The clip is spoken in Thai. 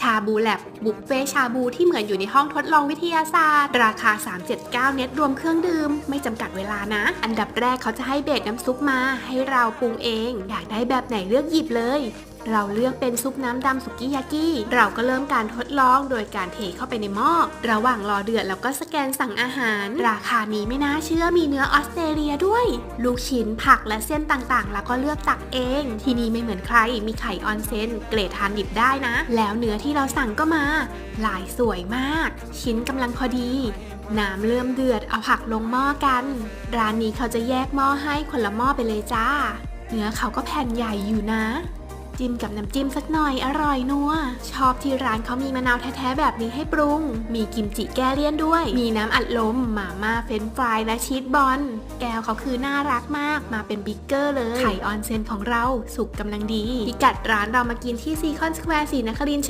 ชาบูแลบบุฟเฟ่ชาบูที่เหมือนอยู่ในห้องทดลองวิทยาศาสตร์ ราคา 379 เน็ตรวมเครื่องดื่ม ไม่จำกัดเวลานะ อันดับแรกเขาจะให้เบสน้ำซุปมา ให้เราปรุงเอง อยากได้แบบไหนเลือกหยิบเลยเราเลือกเป็นซุปน้ำดำสุกี้ยากิ เราก็เริ่มการทดลองโดยการเทเข้าไปในหม้อ ระหว่างรอเดือดเราก็สแกนสั่งอาหาร ราคานี้ไม่น่าเชื่อมีเนื้อออสเตรเลียด้วย ลูกชิ้นผักและเส้นต่างๆ แล้วก็เลือกตักเอง ที่นี่ไม่เหมือนใคร มีไข่ออนเซนเกรดทานดิบได้นะ แล้วเนื้อที่เราสั่งก็มา ลายสวยมาก ชิ้นกำลังพอดีน้ำเริ่มเดือดเอาผักลงหม้อกัน ร้านนี้เขาจะแยกหม้อให้คนละหม้อไปเลยจ้า เนื้อเขาก็แผ่นใหญ่อยู่นะ จิ้มกับน้ำจิ้มสักหน่อยอร่อยนัว ชอบที่ร้านเขามีมะนาวแท้ๆแบบนี้ให้ปรุง มีกิมจิแก้เลี่ยนด้วย มีน้ำอัดลมหมาม่าเฟรนฟรายและชีสบอล แก้วเขาคือน่ารักมาก มาเป็นบิ๊กเกอร์เลย ไข่ออนเซนของเราสุกกำลังดี พิกัดร้านเรามากินที่ซีคอนสแควร์สีนครินทร์